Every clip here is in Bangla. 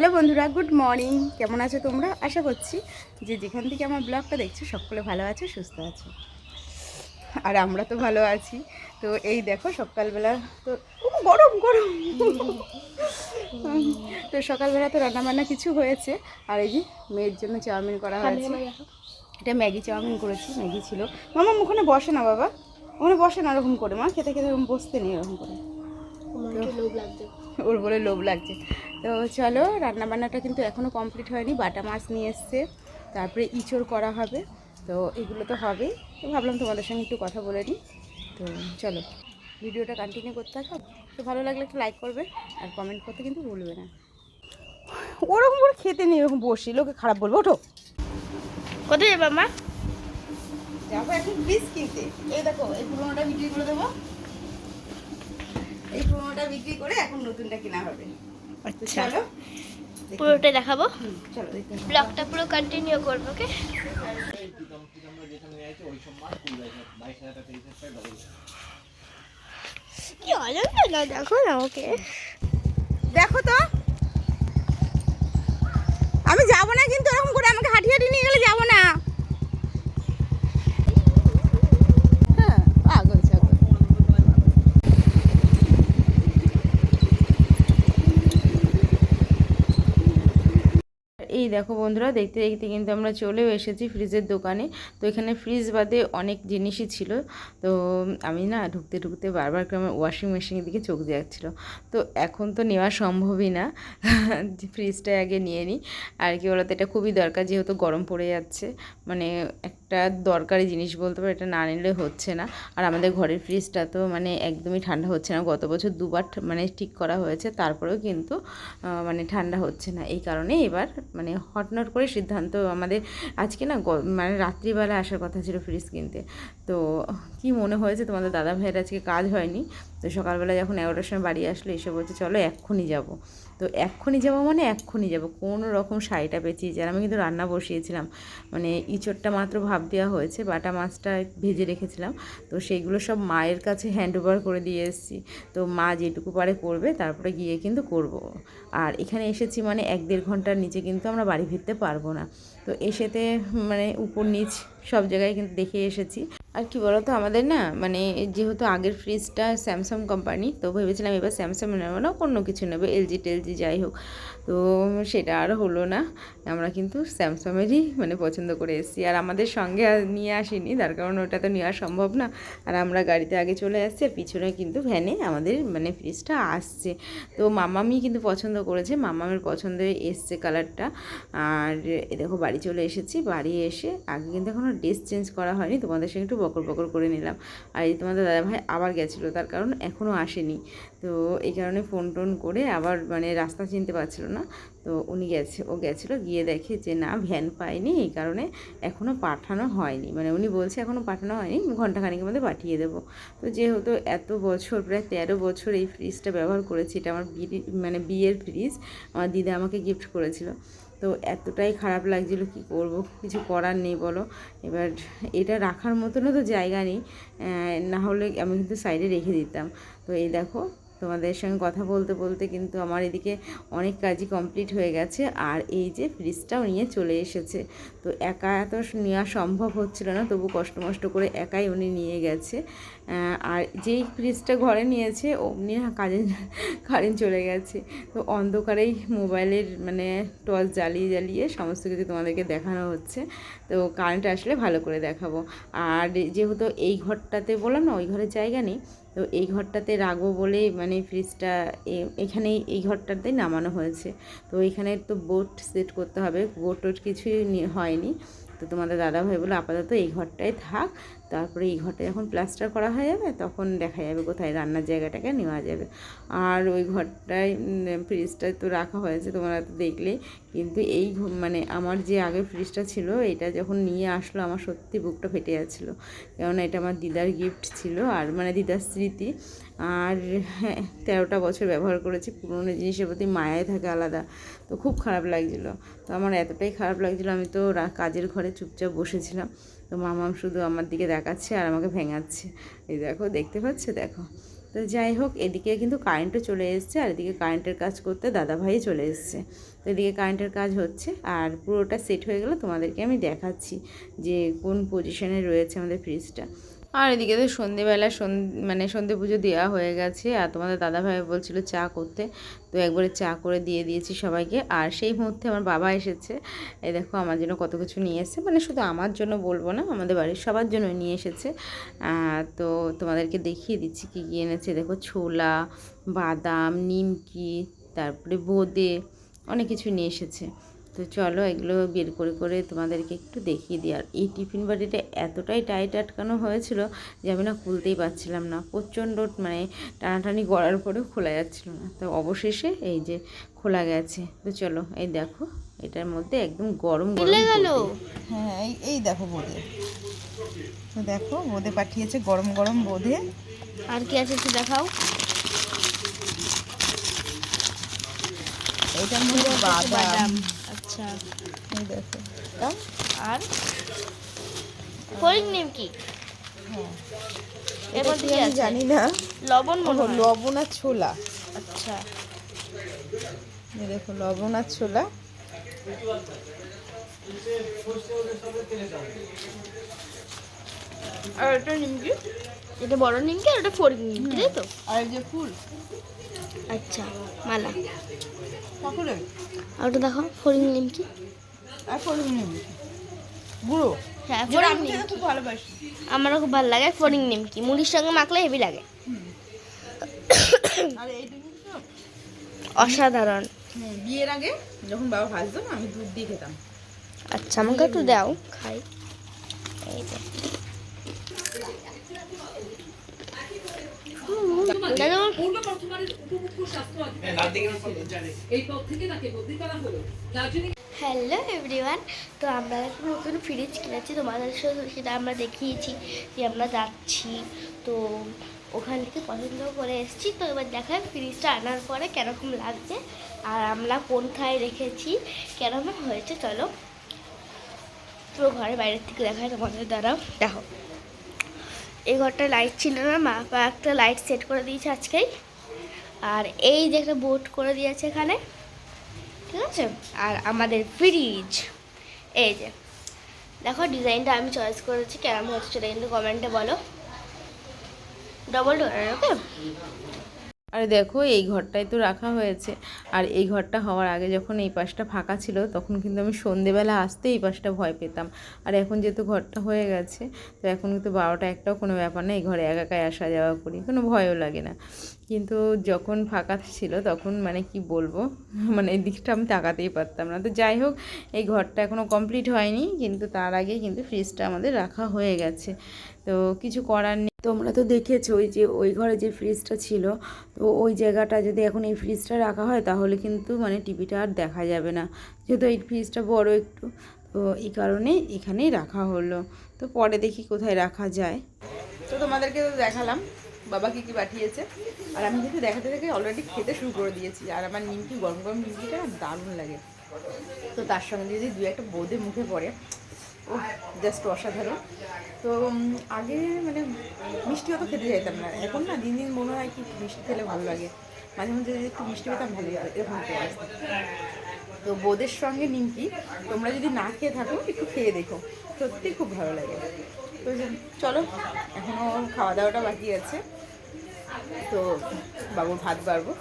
হ্যালো বন্ধুরা গুড মর্নিং। কেমন আছো তোমরা? আশা করছি যে যেখান থেকে আমার ব্লগটা দেখছ সকলে ভালো আছো সুস্থ আছো। আর আমরা তো ভালো আছি। তো এই দেখো সকালবেলা তো গরম গরম। তো সকালবেলা তো রান্নাবান্না কিছু হয়েছে। আর এই যে মেয়ের জন্য চাউমিন করা হয়েছে। এটা ম্যাগি চাউমিন করেছি ম্যাগি ছিল। মামা ওখানে বসে না বাবা। ওখানে বসে না ওরকম করে। মা খেতে খেতে ওরকম বসতে নেই ওরকম করে। ওর বলে লোভ লাগছে। তো চলো রান্নাবান্নাটা কিন্তু এখনও কমপ্লিট হয়নি বাটা মাছ নিয়ে এসছে তারপরে ইঁচড় করা হবে তো এগুলো তো হবেই। তো ভাবলাম তোমাদের সঙ্গে একটু কথা বলে নিই। তো চলো ভিডিওটা কন্টিনিউ করতে থাকো। তো ভালো লাগলে একটু লাইক করবে আর কমেন্ট করতে কিন্তু ভুলবে না। ওরকম করে খেতে নেই ওরকম বসি লোকে খারাপ বলব ওঠো। কোথায় যাবা মা? যাব এখন ফ্রিজ কিনতে। এই দেখো এই পুরোনোটা বিক্রি করে দেবো। এই পুরোনোটা বিক্রি করে এখন নতুনটা কেনা হবে। আচ্ছা। চলো দেখি। দেখাবো। ব্লগটা পুরো কন্টিনিউ করব ওকে কি অজান্তা না দেখো না ওকে দেখো তো। আমি যাব না কিন্তু এরকম করে আমাকে হাঁটি হাঁটি নিয়ে গেলে যাব না হ্যাঁ পাগল ছাগল এই দেখো বন্ধুরা, দেখতে দেখতে কিন্তু আমরা চলেও এসেছি ফ্রিজের দোকানে। তো এখানে ফ্রিজ বাদে অনেক জিনিসই ছিল। তো আমি না ঢুকতে ঢুকতে বারবার করে আমার ওয়াশিং মেশিনের দিকে চোখ যাচ্ছিল তো এখন তো নেওয়া সম্ভবই না। ফ্রিজটা আগে নিয়ে নিই। আর কি বলতো, এটা খুবই দরকার যেহেতু গরম পড়ে যাচ্ছে। মানে একটা দরকারি জিনিস বলতে পারো, এটা না নিলে হচ্ছে না। আর আমাদের ঘরের ফ্রিজটা তো মানে একদমই ঠান্ডা হচ্ছে না। গত বছর দুবার মানে ঠিক করা হয়েছে, তারপরেও কিন্তু মানে ঠান্ডা হচ্ছে না। এই কারণে এবার মানে হটনট করে সিদ্ধান্ত আমাদের, আজকে না মানে রাত্রিবেলা আসার কথা ছিল ফ্রিজ কিনতে। তো কি মনে হয়েছে তোমাদের দাদা ভাইয়ের আজকে কাজ হয়নি। তো সকালবেলা যখন এগারোটার সময় বাড়ি আসলো, এসে বলছে, চলো এক্ষুনি যাব। তো এক্ষুনি যাব মানে এক্ষুনি যাব, কোনো রকম শাড়িটা পেঁচিয়েছে আর আমি কিন্তু রান্না বসিয়েছিলাম মানে ইঁচড়টা মাত্র ভাব দেওয়া হয়েছে, বাটা মাছটা ভেজে রেখেছিলাম। তো সেইগুলো সব মায়ের কাছে হ্যান্ড ওভার করে দিয়ে এসেছি। তো মা যেটুকু পারে করবে, তারপরে গিয়ে কিন্তু করব। আর এখানে এসেছি মানে এক দেড় ঘণ্টার নিচে কিন্তু আমরা বাড়ি ফিরতে পারব না। তো এসেতে মানে উপর নিচ সব জায়গায় কিন্তু দেখে এসেছি। আর কি বলতো, আমাদের না মানে যেহেতু আগের ফ্রিজটা স্যামসাং কোম্পানি তো ভেবেছিলাম এবার স্যামসাং নেব না, অন্য কিছু নেব এলজি টেলজি যাই হোক। তো সেটা আর হলো না, আমরা কিন্তু স্যামসাংয়েরই মানে পছন্দ করে এসেছি। আর আমাদের সঙ্গে নিয়ে আসিনি, তার কারণ ওটা তো নেওয়া সম্ভব না। আর আমরা গাড়িতে আগে চলে আসছি, আর পিছনে কিন্তু ভ্যানে আমাদের মানে ফ্রিজটা আসছে। তো মামামি কিন্তু পছন্দ করেছে, মামামের পছন্দে এসছে কালারটা আর দেখো বাড়ি চলে এসেছি, বাড়ি এসে আগে কিন্তু এখনও ড্রেস চেঞ্জ করা হয়নি, তোমাদের সঙ্গে একটু বকর বকর করে নিলাম। আর এই তোমাদের দাদাভাই আবার গেছিল, তার কারণ এখনও আসেনি। তো এই কারণে ফোন টোন করে আবার মানে রাস্তা চিনতে পারছিল না, তো উনি গেছে, ও গেছিল, গিয়ে দেখে যে না, ভ্যান পায়নি এই কারণে এখনও পাঠানো হয়নি। মানে উনি বলছে এখনও পাঠানো হয়নি ঘন্টাখানিকের মধ্যে পাঠিয়ে দেবো। তো যেহেতু এত বছর, প্রায় তেরো বছর এই ফ্রিজটা ব্যবহার করেছি, এটা আমার বিয়ে মানে বিয়ের ফ্রিজ আমার দিদা আমাকে গিফট করেছিল। তো এতটাই খারাপ লাগছিল কি করব? কিছু করার নেই বলো। এবার এটা রাখার মতনও তো জায়গা নেই। না হলে আমি কিন্তু সাইডে রেখে দিতাম। তো এই দেখো, তোমাদের সঙ্গে কথা বলতে বলতে কিন্তু আমার এদিকে অনেক কাজই কমপ্লিট হয়ে গেছে। আর এই যে ফ্রিজটাও নিয়ে চলে এসেছে। তো একা এত নেওয়া সম্ভব হচ্ছিল না, তবু কষ্ট মষ্ট করে একাই উনি নিয়ে গেছে। আর যেই ফ্রিজটা ঘরে নিয়েছে, অমনি না কাজে কারেন্ট চলে গেছে। তো অন্ধকারেই মোবাইলের মানে টর্চ জ্বালিয়ে জ্বালিয়ে সমস্ত কিছু তোমাদেরকে দেখানো হচ্ছে। তো কারেন্ট আসলে ভালো করে দেখাবো। আর যেহেতু এই ঘরটাতে বললাম না, ওই ঘরের জায়গা নেই, তো এই ঘরটাতে রাখব বলেই মানে ফ্রিজটা এখানেই এই ঘরটাতেই নামানো হয়েছে। তো এখানে তো বোট সেট করতে হবে। বোট কিছুই হয়নি। তো তোমাদের দাদা ভাই বলে আপাতত এই ঘরটাই থাক। তারপরে এই ঘরটা যখন প্লাস্টার করা হয়ে যাবে, তখন দেখা যাবে কোথায় রান্নার জায়গাটাকে নেওয়া যাবে। আর ওই ঘরটায় ফ্রিজটায় তো রাখা হয়েছে তোমরা তো দেখলে। কিন্তু এই মানে আমার যে আগে ফ্রিজটা ছিল, এটা যখন নিয়ে আসলো, আমার সত্যি বুকটা ফেটে যাচ্ছিল। কেননা এটা আমার দিদার গিফট ছিল, আর মানে দিদার স্মৃতি। আর হ্যাঁ তেরোটা বছর ব্যবহার করেছি, পুরনো জিনিসের প্রতি মায়াই থাকে আলাদা। তো খুব খারাপ লাগছিল। তো আমার এতটাই খারাপ লাগছিল, আমি তো কাজের ঘরে চুপচাপ বসেছিলাম। তো মামাম শুধু আমার দিকে দেখাচ্ছে আর আমাকে ভেঙাচ্ছে। এই দেখো, দেখতে পাচ্ছে? দেখো। তো যাই হোক, এদিকে কিন্তু কারেন্টও চলে এসছে আর এদিকে কারেন্টের কাজ করতে দাদাভাই চলে এসছে। তো এদিকে কারেন্টের কাজ হচ্ছে আর পুরোটা সেট হয়ে গেলে, তোমাদেরকে আমি দেখাচ্ছি যে কোন পজিশনে রয়েছে আমাদের ফ্রিজটা আর এদিকে তো সন্ধেবেলা সন- মানে সন্ধে পুজো দেওয়া হয়ে গেছে, আর তোমাদের দাদাভাই বলছিল চা করতে। তো একবারে চা করে দিয়ে দিয়েছি সবাইকে। আর সেই মুহূর্তে আমার বাবা এসেছে। এই দেখো, আমার জন্য কত কিছু নিয়ে এসেছে। মানে শুধু আমার জন্য বলব না, আমাদের বাড়ির সবার জন্য নিয়ে এসেছে। তো তোমাদেরকে দেখিয়ে দিচ্ছি কী কী এনেছে। দেখো, ছোলা, বাদাম, নিমকি, তারপরে বোঁদে, অনেক কিছু নিয়ে এসেছে। তো চলো এগুলো বের করে করে তোমাদেরকে একটু দেখিয়ে দিই। আর এই টিফিন বাটিটা এতটাই টাইট আটকানো হয়েছিল যে আমি না খুলতেই পারছিলাম না। প্রচণ্ড মানে টানাটানি করার পরেও খোলা যাচ্ছিল না। তো অবশেষে এই যে খোলা গেছে। তো চলো এই দেখো এটার মধ্যে একদম গরম গরম গেল। হ্যাঁ এই এই দেখো বোঁদে। তো দেখো বোঁদে পাঠিয়েছে গরম গরম বোঁদে। আর কি আছে একটু দেখাও। এটার মধ্যে বাদাম। আচ্ছা। এই দেখো। আর? ফরিং নিমকি হ্যাঁ। মধ্যে কি আমি জানি না। লবণ মনে। লবণ আর ছোলা। আচ্ছা। এই দেখো লবণ আর ছোলা। আর এটা নিমকি এটা বড় নিমকি আর এটা ফরিং নিমকি তাই তো? আর যে ফুল। আচ্ছা মালা। কাকুরে। আর ওটা দেখো ফরিং নিমকি। আর ফুল নিবি গুঁড়ো হ্যাঁ ফরিং নিমকি। ভালোবাসি। আমারও খুব ভালো লাগে ফরিং নিমকি। মুড়ির সঙ্গে মাখলে হেভি লাগে। অসাধারণ। বিয়ের আগে যখন বাবা ভাজতো না, আমি দুধ দিয়ে খেতাম। আচ্ছা আমাকে একটু দাও খাই। এই যে দাদা হ্যালো এভরিওয়ান তো আমরা একটা নতুন ফ্রিজ কিনেছি তোমাদের সাথে সেটা আমরা দেখিয়েছি যে আমরা যাচ্ছি। তো ওখান থেকে পছন্দ করে এসেছি। তো এবার দেখায় ফ্রিজটা আনার পরে কেরকম লাগছে আর আমরা কোনখায় রেখেছি কেরকম হয়েছে চলো। পুরো ঘরের বাইরের থেকে দেখায় তোমাদের দ্বারা। দেখো। এই ঘরটা লাইট ছিল না মা একটা লাইট সেট করে দিয়েছে আজকেই। আর এই যে একটা বোট করে দিয়েছে এখানে, ঠিক আছে? আর আমাদের ফ্রিজ এই যে, দেখো ডিজাইনটা আমি চয়েস করেছি, কেমন হচ্ছে সেটা কিন্তু কমেন্টে বলো। ডবল ডোর ওকে আর দেখো, এই ঘরটাই তো রাখা হয়েছে। আর এই ঘরটা হওয়ার আগে যখন এই পাশটা ফাঁকা ছিল, তখন কিন্তু আমি সন্ধেবেলা আসতে এই পাশটা ভয় পেতাম। আর এখন যেহেতু ঘরটা হয়ে গেছে, তো এখন কিন্তু বারোটা একটাও কোনো ব্যাপার না, এই ঘরে একা একাই আসা যাওয়া করি, কোনো ভয়ও লাগে না। কিন্তু যখন ফাঁকা ছিল তখন মানে কি বলব? মানে এই দিকটা আমি তাকাতেই পারতাম না। তো যাই হোক, এই ঘরটা এখনও কমপ্লিট হয়নি, কিন্তু তার আগে কিন্তু ফ্রিজটা আমাদের রাখা হয়ে গেছে। তো কিছু করার নেই। তোমরা তো দেখেছ ওই যে, ওই ঘরে যে ফ্রিজটা ছিল, তো ওই জায়গাটা যদি এখন এই ফ্রিজটা রাখা হয় তাহলে কিন্তু মানে টিভিটা আর দেখা যাবে না। যেহেতু এই ফ্রিজটা বড় একটু, তো এই কারণে এখানেই রাখা হলো। তো পরে দেখি কোথায় রাখা যায়। তো তোমাদেরকে তো দেখালাম বাবা কী কী পাঠিয়েছে? আর আমি কিন্তু দেখাতে থেকে অলরেডি খেতে শুরু করে দিয়েছি। আর আমার নিমকি, গরম গরম নিমকিটা দারুণ লাগে। তো তার সঙ্গে যদি দু একটা বোঁদে মুখে পড়ে ও জাস্ট অসাধারণ। তো আগে মানে মিষ্টি অত খেতে চাইতাম না। এখন না দিন দিন মনে হয় কি মিষ্টি খেলে ভালো লাগে। মাঝে মাঝে যদি একটু মিষ্টি পেতাম ভালো লাগে এরকম তো বোদের সঙ্গে নিমকি, তোমরা যদি না খেয়ে থাকো, একটু খেয়ে দেখো। সত্যি খুব ভালো লাগে। তো চলো এখনও খাওয়া দাওয়াটা বাকি আছে। তো বাবুর ভাত বাড়বো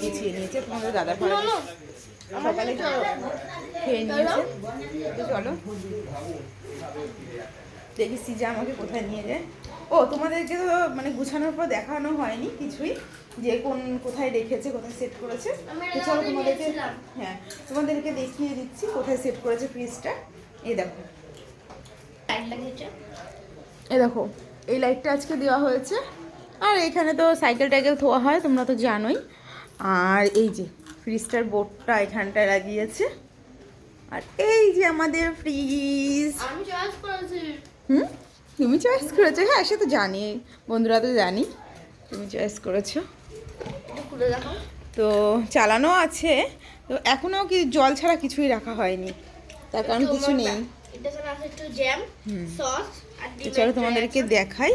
গুছিয়ে নিয়েছে। তোমাদের দাদা ভাড়া সকালে খেয়ে নিয়েছে। তো চলো। দেখি সিজা আমাকে কোথায় নিয়ে যায়। ও তোমাদেরকে তো মানে গুছানোর পর দেখানো হয়নি কিছুই যে কোন কোথায় রেখেছে কোথায় সেট করেছে। তো চলো তোমাদেরকে হ্যাঁ তোমাদেরকে দেখিয়ে দিচ্ছি কোথায় সেট করেছে ফ্রিজটা এই দেখো। এই দেখো এই লাইটটা আজকে দেওয়া হয়েছে। আর এখানে তো সাইকেল টাইকেল ধোয়া হয় তোমরা তো জানোই। আর এই যে ফ্রিজটার বোর্ডটা এখানটায় লাগিয়েছে। আর এই যে আমাদের ফ্রিজ হুম? তুমি চয়েস করেছ? হ্যাঁ সে তো জানি বন্ধুরা তো জানি। তুমি চয়েস করেছ। তো চালানো আছে। তো এখনও কি জল ছাড়া কিছুই রাখা হয়নি। তার কারণ কিছু নেই। চলো তোমাদেরকে দেখাই।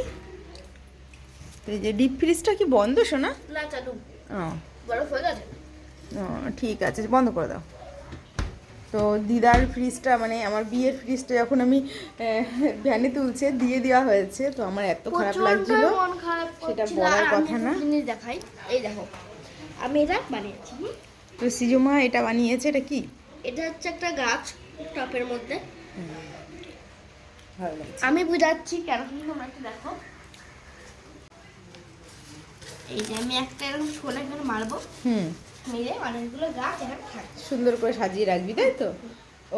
এই যে ডিপ ফ্রিজটা কি বন্ধ শোনা না চালু। ও। বরফ হয়ে গেছে? ও, ঠিক আছে বন্ধ করে দাও। তো দিদার ফ্রিজটা মানে আমার বিয়ের ফ্রিজটা যখন আমি ভ্যানে তুলছে দিয়ে দেওয়া হয়েছে তো আমার এত খারাপ লাগছিল। খারাপ সেটা বলার কথা না। জিনিস দেখাই। এই দেখো আমি এটা বানিয়েছি? তো সিজুমা এটা বানিয়েছে এটা কি? এটা হচ্ছে একটা গাছ টপের মধ্যে। আমি বুঝাচ্ছি কেন তোমরা একটু দেখো। এই যে আমি একটা এরকম ছোলা এখানে মারবো। হুম। মেরে অনেকগুলো গাছ এখানে থাকছে সুন্দর করে সাজিয়ে রাখবি তাই তো?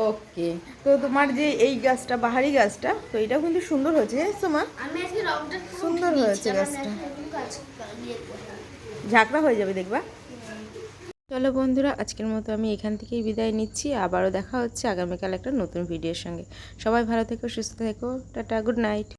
ওকে। তো তোমার যে এই গাছটা বাহারি গাছটা তো এটাও কিন্তু সুন্দর হয়েছে জানিস তো মা আমি আজকে রংটা সুন্দর হয়েছে গাছটা। ঝাঁকড়া হয়ে যাবে দেখবা। চলো বন্ধুরা আজকের মতো আমি এখান থেকেই বিদায় নিচ্ছি। আবারও দেখা হচ্ছে আগামীকাল একটা নতুন ভিডিওর সঙ্গে। সবাই ভালো থেকো সুস্থ থেকো। Tata good night.